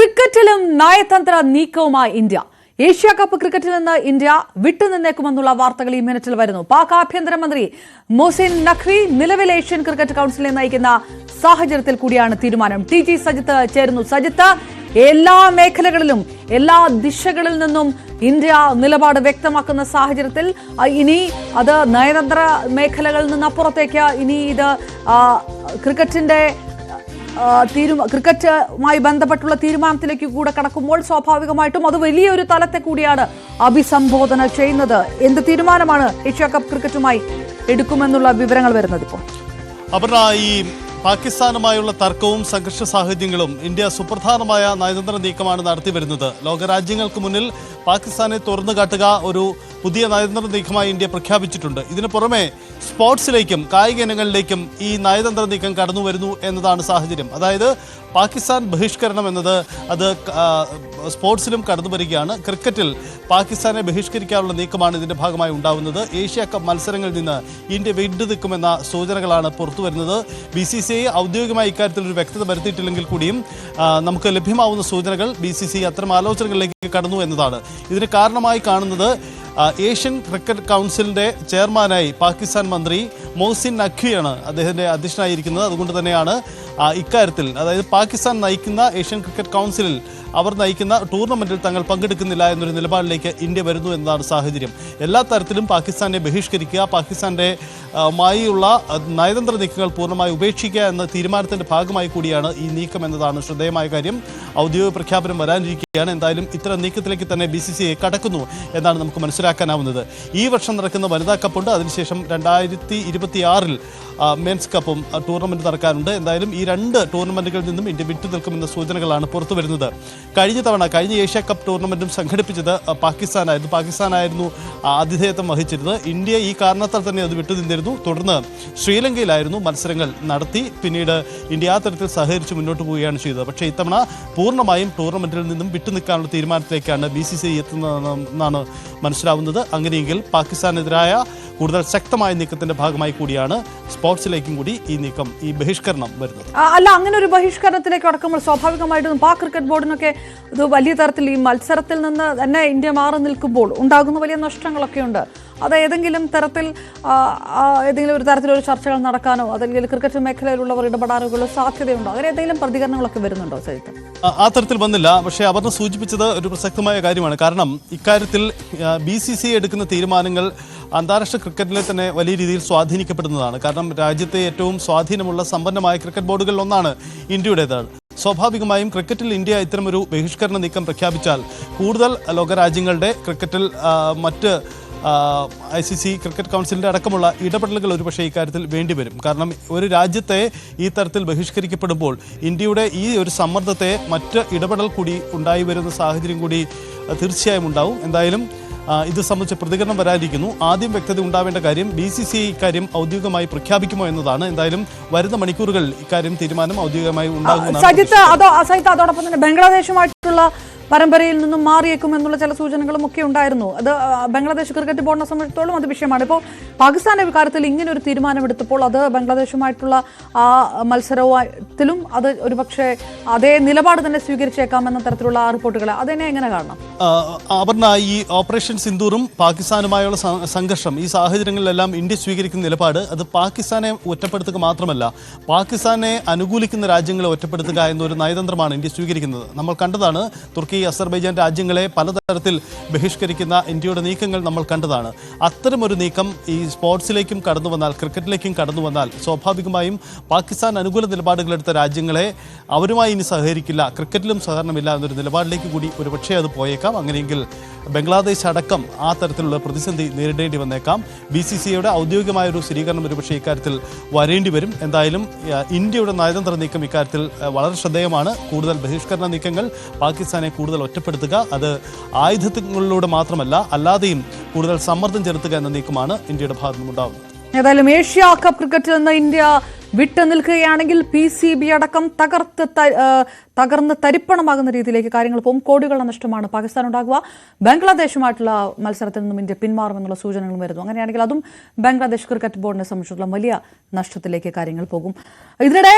ക്രിക്കറ്റിലും നയതന്ത്ര നീക്കവുമായി India. Asia cup ക്രിക്കറ്റിൽ നിന്ന് ഇന്ത്യ വിട്ടുനിന്നേക്കുമെന്നുള്ള വാർത്തകൾ ഈ മിനിറ്റിൽ വരുന്നു. പാക് ആഭ്യന്തരമന്ത്രി മൊസിൻ നഖ്വി നിലവിൽ ഏഷ്യൻ ക്രിക്കറ്റ് കൌൺസിലിനെ നയിക്കുന്ന സാഹചര്യത്തിൽ കൂടിയാണ് തീരുമാനം. ടി ജി സജിത്ത് ചേരുന്നു. സജിത്ത് എല്ലാ മേഖലകളിലും എല്ലാ ദിശകളിൽ നിന്നും ഇന്ത്യ നിലപാട് വ്യക്തമാക്കുന്ന സാഹചര്യത്തിൽ ഇനി അത് നയതന്ത്ര മേഖലകളിൽ നിന്ന് അപ്പുറത്തേക്ക് ഇനി ഇത് ക്രിക്കറ്റിന്റെ തീരുമാ ക്രിക്കറ്റുമായി ബന്ധപ്പെട്ടുള്ള തീരുമാനത്തിലേക്ക് കൂടെ കടക്കുമ്പോൾ സ്വാഭാവികമായിട്ടും അത് വലിയൊരു തലത്തെ കൂടിയാണ് അഭിസംബോധന ചെയ്യുന്നത്. എന്ത് തീരുമാനമാണ് ഏഷ്യ കപ്പ് ക്രിക്കറ്റുമായി എടുക്കുമെന്നുള്ള വിവരങ്ങൾ വരുന്നത് ഇപ്പോൾ. അപർണ ഈ പാകിസ്ഥാനുമായുള്ള തർക്കവും സംഘർഷ സാഹചര്യങ്ങളും ഇന്ത്യ സുപ്രധാനമായ നയതന്ത്ര നീക്കമാണ് നടത്തി വരുന്നത് ലോകരാജ്യങ്ങൾക്ക് മുന്നിൽ പാകിസ്ഥാനെ തുറന്നു കാട്ടുക ഒരു പുതിയ നയതന്ത്ര നീക്കമായി ഇന്ത്യ പ്രഖ്യാപിച്ചിട്ടുണ്ട്. ഇതിനു പുറമെ സ്പോർട്സിലേക്കും കായിക ഇനങ്ങളിലേക്കും ഈ നയതന്ത്ര നീക്കം കടന്നു വരുന്നു എന്നതാണ് സാഹചര്യം. അതായത് പാകിസ്ഥാൻ ബഹിഷ്കരണം എന്നത് അത് സ്പോർട്സിലും കടന്നു വരികയാണ്. ക്രിക്കറ്റിൽ പാകിസ്ഥാനെ ബഹിഷ്കരിക്കാനുള്ള നീക്കമാണ് ഇതിന്റെ ഭാഗമായി ഉണ്ടാവുന്നത്. ഏഷ്യ കപ്പ് മത്സരങ്ങളിൽ നിന്ന് ഇന്ത്യ വിട്ടുനിൽക്കുമെന്ന സൂചനകളാണ് പുറത്തു വരുന്നത്. ബി സി സി ഐ ഔദ്യോഗികമായി ഇക്കാര്യത്തിൽ ഒരു വ്യക്തത വരുത്തിയിട്ടില്ലെങ്കിൽ കൂടിയും നമുക്ക് ലഭ്യമാവുന്ന സൂചനകൾ ബി സി സി അത്തരം ആലോചനകളിലേക്ക് കടന്നു എന്നതാണ്. ഇതിന് കാരണമായി കാണുന്നത് ഏഷ്യൻ ക്രിക്കറ്റ് കൗൺസിലിന്റെ ചെയർമാനായി പാകിസ്ഥാൻ മന്ത്രി മോസിൻ നഖ്വിയാണ് അദ്ദേഹത്തിന്റെ അധ്യക്ഷനായിരിക്കുന്നത്. അതുകൊണ്ട് തന്നെയാണ് ഇക്കാര്യത്തിൽ അതായത് പാകിസ്ഥാൻ നയിക്കുന്ന ഏഷ്യൻ ക്രിക്കറ്റ് കൗൺസിലിൽ അവർ നയിക്കുന്ന ടൂർണമെന്റിൽ തങ്ങൾ പങ്കെടുക്കുന്നില്ല എന്നൊരു നിലപാടിലേക്ക് ഇന്ത്യ വരുന്നു എന്നതാണ് സാഹചര്യം. എല്ലാ തരത്തിലും പാകിസ്ഥാനെ ബഹിഷ്കരിക്കുക പാകിസ്ഥാന്റെ മായുള്ള നയതന്ത്ര നീക്കങ്ങൾ പൂർണമായി ഉപേക്ഷിക്കുക എന്ന തീരുമാനത്തിന്റെ ഭാഗമായി കൂടിയാണ് ഈ നീക്കം എന്നതാണ് ശ്രദ്ധേയമായ കാര്യം. ഔദ്യോഗിക പ്രഖ്യാപനം വരാനിരിക്കുകയാണ്. എന്തായാലും ഇത്തരം നീക്കത്തിലേക്ക് തന്നെ ബി സി സി ഐ കടക്കുന്നു എന്നാണ് നമുക്ക് മനസ്സിലാക്കാനാവുന്നത്. ഈ വർഷം നടക്കുന്ന വനിതാ കപ്പുണ്ട്. അതിനുശേഷം രണ്ടായിരത്തി ഇരുപത്തി ആറിൽ മെൻസ് കപ്പും ടൂർണമെന്റ് നടക്കാനുണ്ട്. എന്തായാലും ഈ രണ്ട് ടൂർണമെന്റുകളിൽ നിന്നും ഇന്ത്യ വിട്ടുനിൽക്കുമെന്ന സൂചനകളാണ് പുറത്തു വരുന്നത്. കഴിഞ്ഞ തവണ കഴിഞ്ഞ ഏഷ്യ കപ്പ് ടൂർണമെന്റും സംഘടിപ്പിച്ചത് പാകിസ്ഥാനായിരുന്നു. പാകിസ്ഥാനായിരുന്നു ആതിഥേയത്വം വഹിച്ചിരുന്നത്. ഇന്ത്യ ഈ കാരണത്താൽ തന്നെ അത് വിട്ടുനിന്നിരുന്നു തുടർന്ന് ശ്രീലങ്കയിലായിരുന്നു മത്സരങ്ങൾ നടത്തി. പിന്നീട് ഇന്ത്യ ആ തരത്തിൽ സഹകരിച്ച് മുന്നോട്ട് പോവുകയാണ് ചെയ്തത്. പക്ഷേ ഇത്തവണ പൂർണമായും ടൂർണമെന്റിൽ നിന്നും വിട്ടുനിൽക്കാനുള്ള തീരുമാനത്തിലേക്കാണ് ബി സി സി എത്തുന്നതെന്നാണ് മനസ്സിലാവുന്നത്. അങ്ങനെയെങ്കിൽ പാകിസ്ഥാനെതിരായ കൂടുതൽ ശക്തമായ നീക്കത്തിന്റെ ഭാഗമായി കൂടിയാണ് സ്പോർട്സിലേക്കും കൂടി ഈ നീക്കം ഈ ബഹിഷ്കരണം വരുന്നത്. അല്ല അങ്ങനെ ഒരു ബഹിഷ്കരണത്തിലേക്ക് അടക്കുമ്പോൾ സ്വാഭാവികമായിട്ടും പാക് ക്രിക്കറ്റ് ബോർഡിനൊക്കെ ഇത് വലിയ തരത്തിൽ ഈ മത്സരത്തിൽ നിന്ന് തന്നെ ഇന്ത്യ മാറി നിൽക്കുമ്പോൾ ഉണ്ടാകുന്ന വലിയ നഷ്ടങ്ങളൊക്കെ ഉണ്ട് അത് ഏതെങ്കിലും തരത്തിൽ ഏതെങ്കിലും ഒരു തരത്തിലൊരു ചർച്ചകൾ നടക്കാനോ അതല്ലെങ്കിൽ ക്രിക്കറ്റ് മേഖലയിലുള്ളവർ ഇടപെടാനോ സാധ്യതയുണ്ടോ? അങ്ങനെ ഏതെങ്കിലും പ്രതികരണങ്ങളൊക്കെ വരുന്നുണ്ടോ സഹിതം ആ- തരത്തിൽ വന്നില്ല. പക്ഷേ അവർ സൂചിപ്പിച്ചത് ഒരു പ്രസക്തമായ കാര്യമാണ്. കാരണം ഇക്കാര്യത്തിൽ ബി സി സി എടുക്കുന്ന തീരുമാനങ്ങൾ അന്താരാഷ്ട്ര ക്രിക്കറ്റിനെ തന്നെ വലിയ രീതിയിൽ സ്വാധീനിക്കപ്പെടുന്നതാണ്. കാരണം രാജ്യത്തെ ഏറ്റവും സ്വാധീനമുള്ള സമ്പന്നമായ ക്രിക്കറ്റ് ബോർഡുകളിൽ ഒന്നാണ് ഇന്ത്യയുടേതാണ്. സ്വാഭാവികമായും ക്രിക്കറ്റിൽ ഇന്ത്യ ഇത്തരമൊരു ബഹിഷ്കരണ നീക്കം പ്രഖ്യാപിച്ചാൽ കൂടുതൽ ലോകരാജ്യങ്ങളുടെ ക്രിക്കറ്റിൽ മറ്റ് ഐ സി സി ക്രിക്കറ്റ് കൗൺസിലിന്റെ അടക്കമുള്ള ഇടപെടലുകൾ ഒരുപക്ഷേ ഇക്കാര്യത്തിൽ വേണ്ടിവരും. കാരണം ഒരു രാജ്യത്തെ ഈ തരത്തിൽ ബഹിഷ്കരിക്കപ്പെടുമ്പോൾ ഇന്ത്യയുടെ ഈ ഒരു സമ്മർദ്ദത്തെ മറ്റ് ഇടപെടൽ കൂടി ഉണ്ടായി വരുന്ന സാഹചര്യം കൂടി തീർച്ചയായും ഉണ്ടാവും. എന്തായാലും ഇത് സംബന്ധിച്ച് പ്രതികരണം വരാതിരിക്കുന്നു ആദ്യം വ്യക്തത ഉണ്ടാവേണ്ട കാര്യം ബി സി സി ഇക്കാര്യം ഔദ്യോഗികമായി പ്രഖ്യാപിക്കുമോ എന്നതാണ്. എന്തായാലും വരുന്ന മണിക്കൂറുകളിൽ ഇക്കാര്യം തീരുമാനം ഔദ്യോഗികമായി ഉണ്ടാകുമെന്നാണ് അതോടൊപ്പം തന്നെ ബംഗ്ലാദേശുമായിട്ടുള്ള പരമ്പരയിൽ നിന്നും മാറിയേക്കും എന്നുള്ള ചില സൂചനകളും ഒക്കെ ഉണ്ടായിരുന്നു. അത് ബംഗ്ലാദേശ് ക്രിക്കറ്റ് ബോർഡിനെ സംബന്ധിച്ചിടത്തോളം അത് വിഷയമാണ്. ഇപ്പോൾ പാകിസ്ഥാന്റെ കാര്യത്തിൽ ഇങ്ങനെ ഒരു തീരുമാനമെടുത്തപ്പോൾ അത് ബംഗ്ലാദേശുമായിട്ടുള്ള ആ മത്സരത്തിലും അത് ഒരുപക്ഷെ അതേ നിലപാട് തന്നെ സ്വീകരിച്ചേക്കാം എന്ന തരത്തിലുള്ള റിപ്പോർട്ടുകൾ അതിനെ എങ്ങനെ കാണണം? അപർണ ഈ ഓപ്പറേഷൻ സിന്ദൂറും പാകിസ്ഥാനുമായുള്ള സംഘർഷം ഈ സാഹചര്യങ്ങളിലെല്ലാം ഇന്ത്യ സ്വീകരിക്കുന്ന നിലപാട് അത് പാകിസ്ഥാനെ ഒറ്റപ്പെടുത്തുക മാത്രമല്ല പാകിസ്ഥാനെ അനുകൂലിക്കുന്ന രാജ്യങ്ങളെ ഒറ്റപ്പെടുത്തുക എന്നൊരു നയതന്ത്രമാണ് ഇന്ത്യ സ്വീകരിക്കുന്നത്. നമ്മൾ കണ്ടതാണ് തുർക്കി അസർബൈജാൻ രാജ്യങ്ങളെ പലതരത്തിൽ ബഹിഷ്കരിക്കുന്ന ഇന്ത്യയുടെ നീക്കങ്ങൾ നമ്മൾ കണ്ടതാണ്. അത്തരമൊരു നീക്കം ഈ സ്പോർട്സിലേക്കും കടന്നു വന്നാൽ ക്രിക്കറ്റിലേക്കും കടന്നു വന്നാൽ സ്വാഭാവികമായും പാകിസ്ഥാൻ അനുകൂല നിലപാടുകളെടുത്ത രാജ്യങ്ങളെ അവരുമായി ഇനി സഹകരിക്കില്ല. ക്രിക്കറ്റിലും സഹകരണമില്ല എന്നൊരു നിലപാടിലേക്ക് കൂടി ഒരുപക്ഷേ അത് പോയേക്കാം. അങ്ങനെയെങ്കിൽ ബംഗ്ലാദേശ് അടക്കം ആ തരത്തിലുള്ള പ്രതിസന്ധി നേരിടേണ്ടി വന്നേക്കാം. ബി സി സിയുടെ ഔദ്യോഗികമായ ഒരു സ്ഥിരീകരണം ഒരുപക്ഷേ ഇക്കാര്യത്തിൽ വരേണ്ടി വരും. എന്തായാലും ഇന്ത്യയുടെ നയതന്ത്ര നീക്കം ഇക്കാര്യത്തിൽ വളരെ ശ്രദ്ധേയമാണ്. കൂടുതൽ ബഹിഷ്കരണ നീക്കങ്ങൾ പാകിസ്ഥാനെ കൂടുതൽ ഒറ്റപ്പെടുത്തുക. അത് ആയുധങ്ങളിലൂടെ മാത്രമല്ല അല്ലാതെയും കൂടുതൽ സമ്മർദ്ദം ചെലുത്തുക എന്ന നീക്കമാണ് ഇന്ത്യയുടെ ഭാഗത്തുനിന്നുണ്ടാവുന്നത് ഏതായാലും ഏഷ്യ കപ്പ് ക്രിക്കറ്റിൽ നിന്ന് ഇന്ത്യ വിട്ടു നിൽക്കുകയാണെങ്കിൽ പി സി ബി അടക്കം തകർത്ത് തകർന്ന് തരിപ്പണമാകുന്ന രീതിയിലേക്ക് കാര്യങ്ങൾ പോകും. കോടികളുടെ നഷ്ടമാണ് പാകിസ്ഥാൻ ഉണ്ടാകുക. ബംഗ്ലാദേശുമായിട്ടുള്ള മത്സരത്തിൽ നിന്നും ഇന്ത്യ പിന്മാറുമെന്നുള്ള സൂചനകളും വരുന്നു. അങ്ങനെയാണെങ്കിൽ അതും ബംഗ്ലാദേശ് ക്രിക്കറ്റ് ബോർഡിനെ സംബന്ധിച്ചുള്ള വലിയ നഷ്ടത്തിലേക്ക് കാര്യങ്ങൾ പോകും. ഇതിനിടെ